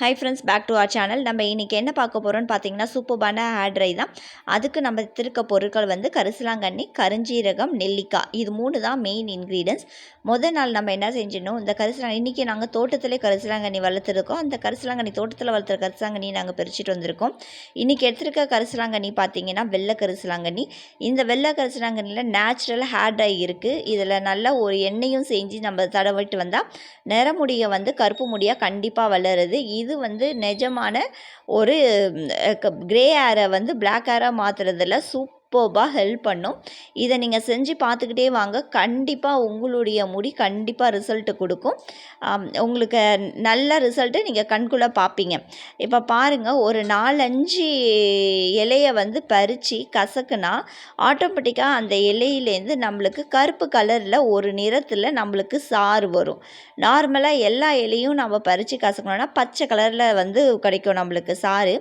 Hi friends back to our channel நம்ம இன்றைக்கி என்ன பார்க்க போகிறோம்னு பார்த்தீங்கன்னா சூப்பர்பான ஹேர் ட்ரை தான். அதுக்கு நம்ம திருக்க பொருட்கள் வந்து கரிசலாங்கண்ணி கருஞ்சீரகம் நெல்லிக்காய். இது மூணு தான் மெயின் இன்க்ரீடியன்ஸ் முதல் நாள் நம்ம என்ன செஞ்சிடணும்? இந்த கரிசலாங்க இன்றைக்கி நாங்கள் தோட்டத்திலே கரிசலாங்கண்ணி வளர்த்துருக்கோம். அந்த கரிசலாங்கண்ணி தோட்டத்தில் வளர்த்துற கரிசலாங்கண்ணி நாங்கள் பிரிச்சுட்டு வந்திருக்கோம். இன்றைக்கி எடுத்துருக்க கரிசலாங்கண்ணி பார்த்தீங்கன்னா வெள்ளை கரிசலாங்கண்ணி. இந்த வெள்ளை கரிசலாங்கண்ணியில் நேச்சுரல் ஹேர் ட்ரை இருக்குது இதில் நல்ல ஒரு எண்ணெயும் செஞ்சு நம்ம தடவிட்டு வந்தால் நிறமுடியை வந்து கருப்பு முடியாக கண்டிப்பாக வளருது. இது இது வந்து நிஜமான ஒரு க்ரே ஹேரை வந்து பிளாக் ஹேராக மாற்றுறதுல சூப்பர்பாக ஹெல்ப் பண்ணும். இதை நீங்கள் செஞ்சு பார்த்துக்கிட்டே வாங்க. கண்டிப்பாக உங்களுடைய முடி கண்டிப்பாக ரிசல்ட்டு கொடுக்கும். உங்களுக்கு நல்ல ரிசல்ட்டு நீங்கள் கண்குள்ளே பார்ப்பீங்க. இப்போ பாருங்கள் ஒரு நாலஞ்சு இலையை வந்து பறித்து கசக்குனா ஆட்டோமேட்டிக்காக அந்த இலையிலேருந்து நம்மளுக்கு கருப்பு கலரில் ஒரு நிறத்தில் நம்மளுக்கு சாறு வரும். நார்மலாக எல்லா இலையும் நம்ம பறித்து கசக்கணும்னா பச்சை கலரில் வந்து கிடைக்கும் நம்மளுக்கு சாறு.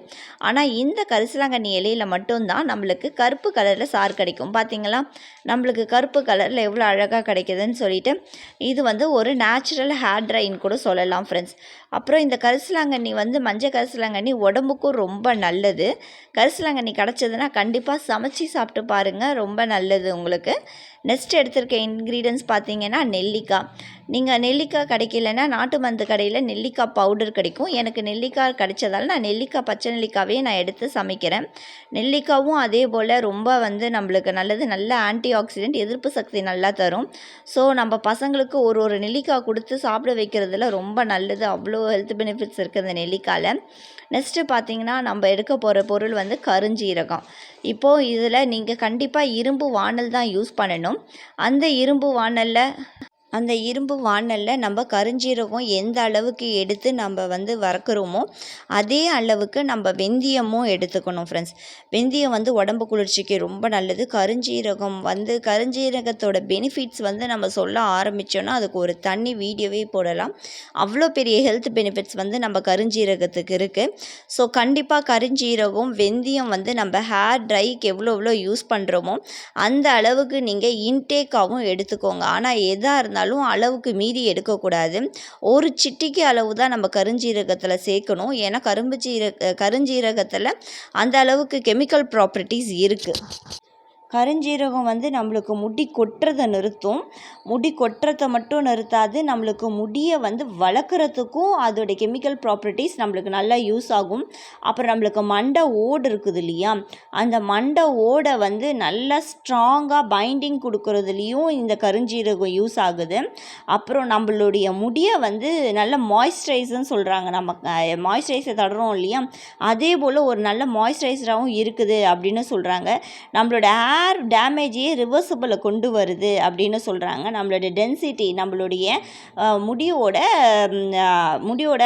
ஆனால் இந்த கரிசலாங்கண்ணி இலையில் மட்டும்தான் நம்மளுக்கு கருப்பு கலரில் சார் கிடைக்கும். பார்த்தீங்களா நம்மளுக்கு கருப்பு கலரில் எவ்வளோ அழகாக கிடைக்குதுன்னு சொல்லிட்டு இது வந்து ஒரு நேச்சுரல் ஹேர் ட்ரைன்னு கூட சொல்லலாம் ஃப்ரெண்ட்ஸ் அப்புறம் இந்த கரிசலாங்கண்ணி வந்து மஞ்சள் கரிசலாங்கண்ணி உடம்புக்கும் ரொம்ப நல்லது. கரிசலாங்கண்ணி கிடச்சதுன்னா கண்டிப்பாக சமைச்சு சாப்பிட்டு பாருங்கள் ரொம்ப நல்லது உங்களுக்கு. நெக்ஸ்ட் எடுத்திருக்க இன்க்ரீடியன்ஸ் பார்த்தீங்கன்னா நெல்லிக்காய். நீங்கள் நெல்லிக்காய் கிடைக்கலன்னா நாட்டு மருந்து கடையில் நெல்லிக்காய் பவுடர் கிடைக்கும். எனக்கு நெல்லிக்காய் கிடைச்சதால நான் நெல்லிக்காய் பச்சை நெல்லிக்காவே நான் எடுத்து சமைக்கிறேன். நெல்லிக்காவும் அதே போல் ரொம்ப வந்து நம்மளுக்கு நல்லது நல்ல ஆன்டி ஆக்சிடென்ட் எதிர்ப்பு சக்தி நல்லா தரும். ஸோ நம்ம பசங்களுக்கு ஒரு ஒரு நெல்லிக்காய் கொடுத்து சாப்பிட வைக்கிறதுல ரொம்ப நல்லது. அவ்வளோ ஹெல்த் பெனிஃபிட்ஸ் இருக்குது அந்த நெல்லிக்காயில். நெக்ஸ்ட்டு பார்த்தீங்கன்னா நம்ம எடுக்க போகிற பொருள் வந்து கருஞ்சீரகம். இப்போது இதில் நீங்கள் கண்டிப்பாக இரும்பு வாணல் தான் யூஸ் பண்ணணும். அந்த இரும்பு வாணலில் அந்த இரும்பு வாணலில் நம்ம கருஞ்சீரகம் எந்த அளவுக்கு எடுத்து நம்ம வந்து வறுக்கிறோமோ அதே அளவுக்கு நம்ம வெந்தயமும் எடுத்துக்கணும் ஃப்ரெண்ட்ஸ் வெந்தயம் வந்து உடம்பு குளிர்ச்சிக்கு ரொம்ப நல்லது. கருஞ்சீரகம் வந்து கருஞ்சீரகத்தோட பெனிஃபிட்ஸ் வந்து நம்ம சொல்ல ஆரம்பித்தோன்னா அதுக்கு ஒரு தண்ணி வீடியோவே போடலாம். அவ்வளோ பெரிய ஹெல்த் பெனிஃபிட்ஸ் வந்து நம்ம கருஞ்சீரகத்துக்கு இருக்குது ஸோ கண்டிப்பாக கருஞ்சீரகம் வெந்தயம் வந்து நம்ம ஹேர் ட்ரைக்கு எவ்வளோ எவ்வளோ யூஸ் பண்ணுறோமோ அந்த அளவுக்கு நீங்கள் இன்டேக்காகவும் எடுத்துக்கோங்க. ஆனால் எதாக இருந்தாலும் அளவுக்கு மீறி எடுக்கக்கூடாது. ஒரு சிட்டிக்கு அளவு தான் நம்ம கருஞ்சீரகத்தில் சேர்க்கணும். ஏன்னா கரும்பு சீரக கருஞ்சீரகத்தில் அந்த அளவுக்கு கெமிக்கல் ப்ராப்பர்ட்டிஸ் இருக்குது கருஞ்சீரகம் வந்து நம்மளுக்கு முடி கொட்டுறதை நிறுத்தும். முடி கொட்டுறதை மட்டும் நிறுத்தாது நம்மளுக்கு முடியை வந்து வளர்க்குறதுக்கும் அதோடைய கெமிக்கல் ப்ராப்பர்ட்டிஸ் நம்மளுக்கு நல்லா யூஸ் ஆகும். அப்புறம் நம்மளுக்கு மண்டை ஓடு இருக்குது இல்லையா? அந்த மண்டை ஓடை வந்து நல்லா ஸ்ட்ராங்காக பைண்டிங் கொடுக்கறதுலேயும் இந்த கருஞ்சீரகம் யூஸ் ஆகுது. அப்புறம் நம்மளுடைய முடியை வந்து நல்ல மாய்ஸ்சரைசர்னு சொல்கிறாங்க நம்ம மாய்ஸ்சரைசர் தடுறோம் இல்லையா? அதே போல் ஒரு நல்ல மாய்ஸ்சரைசராகவும் இருக்குது அப்படின்னு சொல்கிறாங்க நம்மளோட ஹேர் டேமேஜையே ரிவர்சபிளை கொண்டு வருது அப்படின்னு சொல்கிறாங்க நம்மளோட டென்சிட்டி நம்மளுடைய முடியோட முடியோட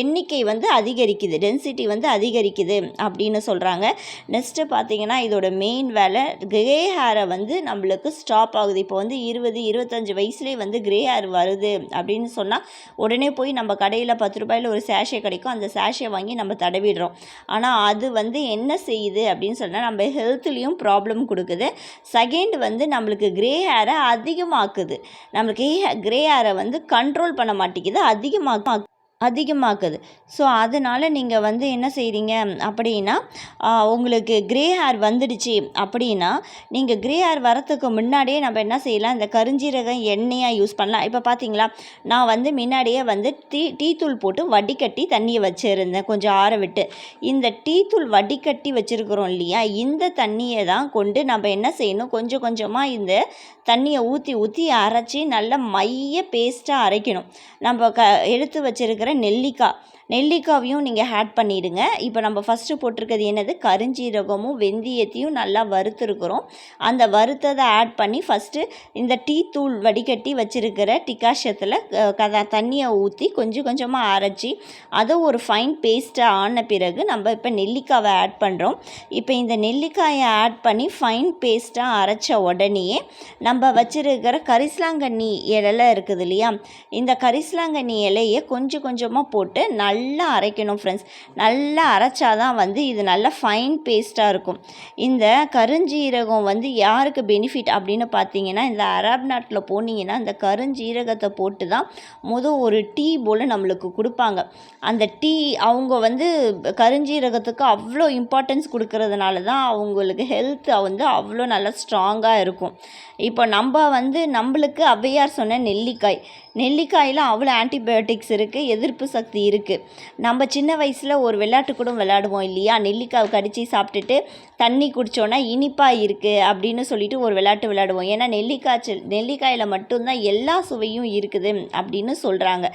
எண்ணிக்கை வந்து அதிகரிக்குது. டென்சிட்டி வந்து அதிகரிக்குது அப்படின்னு சொல்கிறாங்க நெக்ஸ்ட்டு பார்த்தீங்கன்னா இதோட மெயின் வேலை கிரே ஹேரை வந்து நம்மளுக்கு ஸ்டாப் ஆகுது. இப்போ வந்து இருபது இருபத்தஞ்சி வயசுலேயே வந்து கிரே ஹேர் வருது அப்படின்னு சொன்னால் உடனே போய் நம்ம கடையில் பத்து ரூபாயில் ஒரு சேஷே கிடைக்கும். அந்த சேஷை வாங்கி நம்ம தடவிடுறோம். ஆனால் அது வந்து என்ன செய்யுது அப்படின்னு சொன்னால் நம்ம ஹெல்த்லேயும் ப்ராப்ளம் கொடுக்குது. செகண்ட் வந்து நம்மளுக்கு கிரே ஹேரை அதிகமாக்குது. நம்மளுக்கு கிரே ஹேரை வந்து கண்ட்ரோல் பண்ண மாட்டேங்குது அதிகமாக அதிகமாக்குது. ஸோ அதனால் நீங்கள் வந்து என்ன செய்கிறீங்க அப்படின்னா உங்களுக்கு கிரே ஹேர் வந்துடுச்சு அப்படின்னா நீங்கள் கிரே ஹேர் வரத்துக்கு முன்னாடியே நம்ம என்ன செய்யலாம் இந்த கருஞ்சீரகம் எண்ணெயாக யூஸ் பண்ணலாம். இப்போ பார்த்தீங்களா நான் வந்து முன்னாடியே வந்து டீ டீ தூள் போட்டு வடிகட்டி தண்ணியை வச்சுருந்தேன் கொஞ்சம் ஆற விட்டு. இந்த டீ தூள் வடிகட்டி வச்சுருக்குறோம் இல்லையா இந்த தண்ணியை தான் கொண்டு நம்ம என்ன செய்யணும் கொஞ்சம் கொஞ்சமாக இந்த தண்ணியை ஊற்றி ஊற்றி அரைச்சி நல்ல மைய பேஸ்ட்டாக அரைக்கணும். நம்ம க எடுத்து வச்சிருக்கிற நெல்லிக்காய். நெல்லிக்காவையும் நீங்கள் ஆட் பண்ணிடுங்க. இப்போ நம்ம ஃபஸ்ட்டு போட்டிருக்கிறது என்னது? கருஞ்சீரகமும் வெந்தயத்தையும் நல்லா வறுத்துருக்குறோம். அந்த வறுத்ததை ஆட் பண்ணி ஃபஸ்ட்டு இந்த டீ தூள் வடிகட்டி வச்சுருக்கிற டிகாஷத்தில் கத தண்ணியை ஊற்றி கொஞ்சம் கொஞ்சமாக அரைச்சி அதை ஒரு ஃபைன் பேஸ்ட்டாக ஆன பிறகு நம்ம இப்போ நெல்லிக்காவை ஆட் பண்ணுறோம் இப்போ இந்த நெல்லிக்காயை ஆட் பண்ணி ஃபைன் பேஸ்ட்டாக அரைச்ச உடனேயே நம்ம வச்சுருக்கிற கரிசலாங்கண்ணி இலையில இருக்குது இல்லையா? இந்த கரிசலாங்கண்ணி இலையை கொஞ்சம் கொஞ்சமாக போட்டு நல்லா நல்லா அரைக்கணும் ஃப்ரெண்ட்ஸ் நல்லா அரைச்சாதான் வந்து இது நல்லா ஃபைன் பேஸ்ட்டாக இருக்கும். இந்த கருஞ்சீரகம் வந்து யாருக்கு பெனிஃபிட் அப்படின்னு பார்த்தீங்கன்னா இந்த அரப் நாட்டில் போனீங்கன்னா இந்த கருஞ்சீரகத்தை போட்டு தான் முதல் ஒரு டீ போல் நம்மளுக்கு கொடுப்பாங்க. அந்த டீ அவங்க வந்து கருஞ்சீரகத்துக்கு அவ்வளோ இம்பார்ட்டன்ஸ் கொடுக்கறதுனால தான் அவங்களுக்கு ஹெல்த் வந்து அவ்வளோ நல்லா ஸ்ட்ராங்காக இருக்கும். இப்போ நம்ம வந்து நம்மளுக்கு ஔவையார் சொன்ன நெல்லிக்காய் நெல்லிக்காயில் அவ்வளோ ஆன்டிபயோட்டிக்ஸ் இருக்குது எதிர்ப்பு சக்தி இருக்குது நம்ம சின்ன வயசில் ஒரு விளையாட்டு கூட விளையாடுவோம் இல்லையா? நெல்லிக்காய் கடித்து சாப்பிட்டுட்டு தண்ணி குடித்தோன்னா இனிப்பாக இருக்குது அப்படின்னு சொல்லிட்டு ஒரு விளையாட்டு விளையாடுவோம். ஏன்னா நெல்லிக்காய்ச்சல் நெல்லிக்காயில் மட்டும்தான் எல்லா சுவையும் இருக்குது அப்படின்னு சொல்கிறாங்க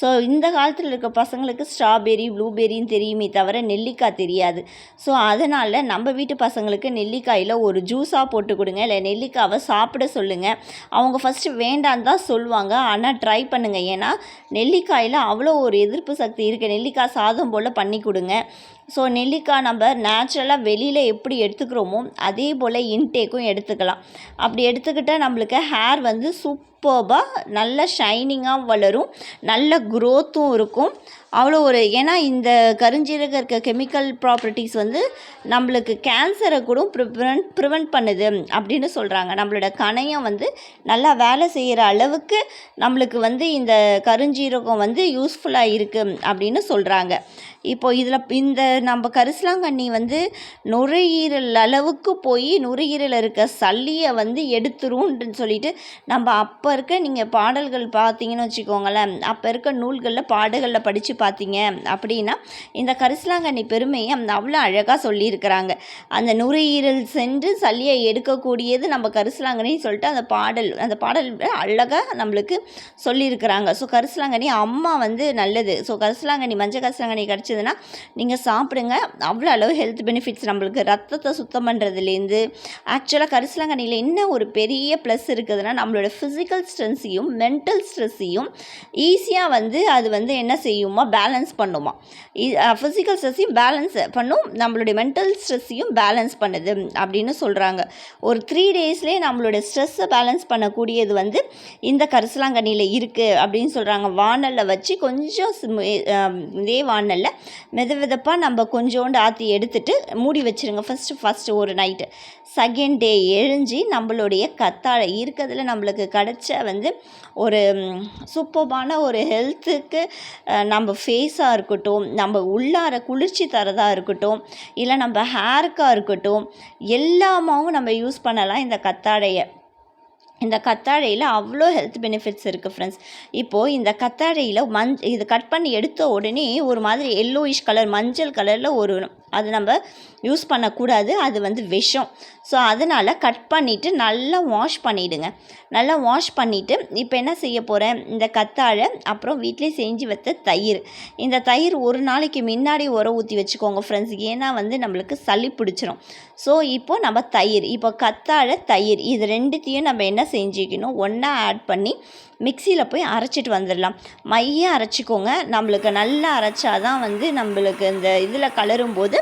ஸோ இந்த காலத்தில் இருக்க பசங்களுக்கு ஸ்ட்ராபெரி ப்ளூபெரின்னு தெரியுமே தவிர நெல்லிக்காய் தெரியாது. ஸோ அதனால் நம்ம வீட்டு பசங்களுக்கு நெல்லிக்காயில் ஒரு ஜூஸாக போட்டு கொடுங்க. இல்லை நெல்லிக்காவை சாப்பிட சொல்லுங்கள் அவங்க ஃபஸ்ட்டு வேண்டான்னு தான் சொல்லுவாங்க. ஆனால் ட்ரை ட்ரை பண்ணுங்கள் ஏன்னா நெல்லிக்காயில் அவ்வளோ ஒரு எதிர்ப்பு சக்தி இருக்குது நெல்லிக்காய் சாதம் போல் பண்ணி கொடுங்க. ஸோ நெல்லிக்காய் நம்ம நேச்சுரலாக வெளியில் எப்படி எடுத்துக்கிறோமோ அதே போல் இன்டேக்கும் எடுத்துக்கலாம். அப்படி எடுத்துக்கிட்டால் நம்மளுக்கு ஹேர் வந்து சூப்பர்பாக நல்ல ஷைனிங்காக வளரும் நல்ல க்ரோத்தும் இருக்கும். அவ்வளோ ஒரு ஏன்னா இந்த கருஞ்சீரகம் இருக்க கெமிக்கல் ப்ராப்பர்ட்டிஸ் வந்து நம்மளுக்கு கேன்சரை கூட ப்ரிவென்ட் ப்ரிவென்ட் பண்ணுது அப்படின்னு சொல்கிறாங்க நம்மளோட கணையம் வந்து நல்லா வேலை செய்கிற அளவுக்கு நம்மளுக்கு வந்து இந்த கருஞ்சீரகம் வந்து யூஸ்ஃபுல்லாக இருக்குது அப்படின்னு சொல்கிறாங்க இப்போ இதில் இந்த நம்ம கரிசலாங்கண்ணி வந்து நுரையீரல் அளவுக்கு போய் நுரையீரலில் இருக்க சல்லியை வந்து எடுத்துரும்னு சொல்லிட்டு நம்ம அப்போ இருக்க நீங்கள் பாடல்கள் பார்த்தீங்கன்னு வச்சுக்கோங்களேன் அப்போ இருக்க நூல்களில் பாடுகளில் படித்து பார்த்தீங்க அப்படின்னா இந்த கரிசலாங்கண்ணி பெருமையை அவ்வளோ அழகாக சொல்லியிருக்கிறாங்க. அந்த நுரையீரல் சென்று சளியை எடுக்கக்கூடியது நம்ம கரிசலாங்கண்ணின்னு சொல்லிட்டு அந்த பாடல் அந்த பாடல் அழகாக நம்மளுக்கு சொல்லியிருக்கிறாங்க. ஸோ கரிசலாங்கண்ணி அம்மா வந்து நல்லது. ஸோ கரிசலாங்கண்ணி மஞ்சள் கரிசலாங்கண்ணி கிடச்சிதுன்னா நீங்கள் சாப்பிடுங்க. அவ்வளோ அளவு ஹெல்த் பெனிஃபிட்ஸ் நம்மளுக்கு. ரத்தத்தை சுத்தம் பண்ணுறதுலேருந்து ஆக்சுவலாக கரிசலாங்கண்ணியில் என்ன ஒரு பெரிய ப்ளஸ் இருக்குதுன்னா நம்மளோட ஃபிசிக்கல் ஸ்ட்ரெஸ்ஸையும் மென்டல் ஸ்ட்ரெஸ்ஸையும் ஈஸியாக வந்து அது வந்து என்ன செய்யுமா? பேலன்ஸ் பண்ணுமா. ஃபிசிக்கல் ஸ்ட்ரெஸ்ஸையும் பேலன்ஸ் பண்ணும் நம்மளுடைய மென்டல் ஸ்ட்ரெஸ்ஸையும் பேலன்ஸ் பண்ணுது அப்படின்னு சொல்கிறாங்க ஒரு த்ரீ டேஸ்லேயே நம்மளோட ஸ்ட்ரெஸ்ஸை பேலன்ஸ் பண்ணக்கூடியது வந்து இந்த கரிசலாங்கண்ணியில் இருக்குது அப்படின்னு சொல்கிறாங்க வானலில் வச்சு கொஞ்சம் இதே வானலில் மெத மெதப்பாக நம்ம கொஞ்சோண்டு ஆற்றி எடுத்துட்டு மூடி வச்சிருங்க. ஃபஸ்ட்டு ஃபஸ்ட்டு ஒரு நைட்டு செகண்ட் டே எழுஞ்சி நம்மளுடைய கத்தாழை இருக்கிறதுல நம்மளுக்கு கிடச்ச வந்து ஒரு சூப்பர்பான ஒரு ஹெல்த்துக்கு நம்ம ஃபேஸாக இருக்கட்டும் நம்ம உள்ளார குளிர்ச்சி தரதாக இருக்கட்டும் இல்லை நம்ம ஹேருக்காக இருக்கட்டும் எல்லாமாவும் நம்ம யூஸ் பண்ணலாம் இந்த கத்தாழையை. இந்த கத்தாழையில் அவ்வளோ ஹெல்த் பெனிஃபிட்ஸ் இருக்குது ஃப்ரெண்ட்ஸ். இப்போது இந்த கத்தாழையில் மஞ் இது கட் பண்ணி எடுத்த உடனே ஒரு மாதிரி எல்லோயிஷ் கலர் மஞ்சள் கலரில் ஒரு அது நம்ம யூஸ் பண்ணக்கூடாது அது வந்து விஷம். ஸோ அதனால் கட் பண்ணிவிட்டு நல்லா வாஷ் பண்ணிவிடுங்க நல்லா வாஷ் பண்ணிவிட்டு இப்போ என்ன செய்ய போகிறேன் இந்த கத்தாழை அப்புறம் வீட்டிலே செஞ்சு வைத்த தயிர். இந்த தயிர் ஒரு நாளைக்கு முன்னாடி உரம் ஊற்றி வச்சுக்கோங்க ஃப்ரெண்ட்ஸ் ஏன்னா வந்து நம்மளுக்கு சளி பிடிச்சிரும். ஸோ இப்போது நம்ம தயிர் இப்போ கத்தாழை தயிர் இது ரெண்டுத்தையும் நம்ம என்ன செஞ்சுக்கணும்? ஒன்றா ஆட் பண்ணி மிக்சியில் போய் அரைச்சிட்டு வந்துடலாம். மைய அரைச்சிக்கோங்க. நம்மளுக்கு நல்லா அரைச்சாதான் வந்து நம்மளுக்கு இந்த இதில் கலரும் போது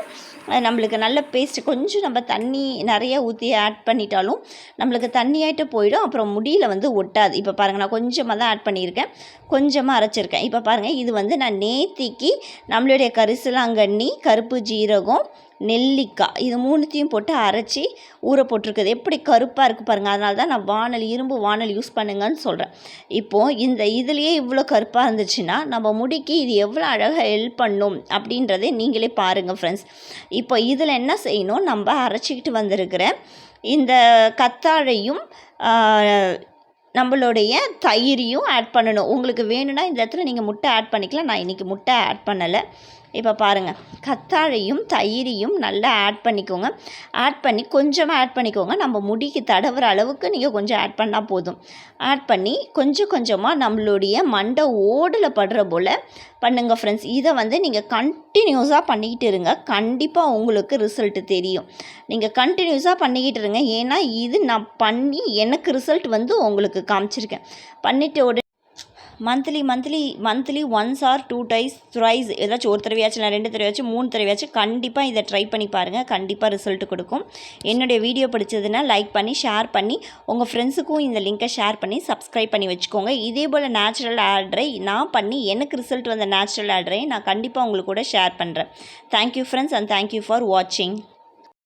நம்மளுக்கு நல்ல பேஸ்ட் கொஞ்சம் நம்ம தண்ணி நிறைய ஊற்றி ஆட் பண்ணிட்டாலும் நம்மளுக்கு தண்ணியாயிட்டு போயிடும். அப்புறம் முடியில் வந்து ஒட்டாது. இப்போ பாருங்கள் நான் கொஞ்சமாக தான் ஆட் பண்ணியிருக்கேன். கொஞ்சமாக அரைச்சிருக்கேன். இப்போ பாருங்கள் இது வந்து நான் நேத்திக்கு நம்மளுடைய கரிசலாங்கண்ணி கருப்பு ஜீரகம் நெல்லிக்காய் இது மூணுத்தையும் போட்டு அரைச்சி ஊற போட்டிருக்குது. எப்படி கருப்பாக இருக்குது பாருங்கள் அதனால தான் நான் வானல் இரும்பு வானல் யூஸ் பண்ணுங்கன்னு சொல்கிறேன் இப்போது இந்த இதுலேயே இவ்வளோ கருப்பாக இருந்துச்சுன்னா நம்ம முடிக்கு இது எவ்வளோ அழகாக ஹெல்ப் பண்ணும் அப்படின்றதே நீங்களே பாருங்கள் ஃப்ரெண்ட்ஸ் இப்போ இதில் என்ன செய்யணும் நம்ம அரைச்சிக்கிட்டு வந்திருக்கிற இந்த கத்தாழையும் நம்மளுடைய தயிரையும் ஆட் பண்ணணும். உங்களுக்கு வேணும்னா இந்த இடத்துல நீங்கள் முட்டை ஆட் பண்ணிக்கலாம். நான் இன்றைக்கி முட்டை ஆட் பண்ணலை. இப்போ பாருங்கள் கத்தாழையும் தயிரையும் நல்லா ஆட் பண்ணிக்கோங்க. ஆட் பண்ணி கொஞ்சமாக ஆட் பண்ணிக்கோங்க. நம்ம முடிக்கு தடவுற அளவுக்கு நீங்கள் கொஞ்சம் ஆட் பண்ணால் போதும். ஆட் பண்ணி கொஞ்சம் கொஞ்சமாக நம்மளுடைய மண்டை ஓடில் படுற போல் பண்ணுங்கள் ஃப்ரெண்ட்ஸ் இதை வந்து நீங்கள் கண்டினியூஸாக பண்ணிக்கிட்டு இருங்க. கண்டிப்பாக உங்களுக்கு ரிசல்ட் தெரியும். நீங்கள் கண்டினியூஸாக பண்ணிக்கிட்டு இருங்க. ஏன்னா இது நான் பண்ணி எனக்கு ரிசல்ட் வந்து உங்களுக்கு காமிச்சிருக்கேன். பண்ணிட்டு உடனே monthly monthly monthly once or twice thrice ஏதாச்சும் ஒரு தடவையாச்சும் நான் ரெண்டு தடவையாச்சும் மூணு தடவையாச்சும் கண்டிப்பாக இதை ட்ரை பண்ணி பாருங்கள் கண்டிப்பாக ரிசல்ட் கொடுக்கும். என்னுடைய வீடியோ பிடிச்சதுன்னா லைக் பண்ணி ஷேர் பண்ணி உங்கள் ஃப்ரெண்ட்ஸுக்கும் இந்த லிங்க்கை ஷேர் பண்ணி சப்ஸ்கிரைப் பண்ணி வச்சுக்கோங்க. இதே போல் நேச்சுரல் ஆட்ரை நான் பண்ணி எனக்கு ரிசல்ட் வந்த நேச்சுரல் ஆட்ரை நான் கண்டிப்பாக உங்களுக்கு கூட ஷேர் பண்ணுறேன் thank you friends and thank you for வாட்சிங்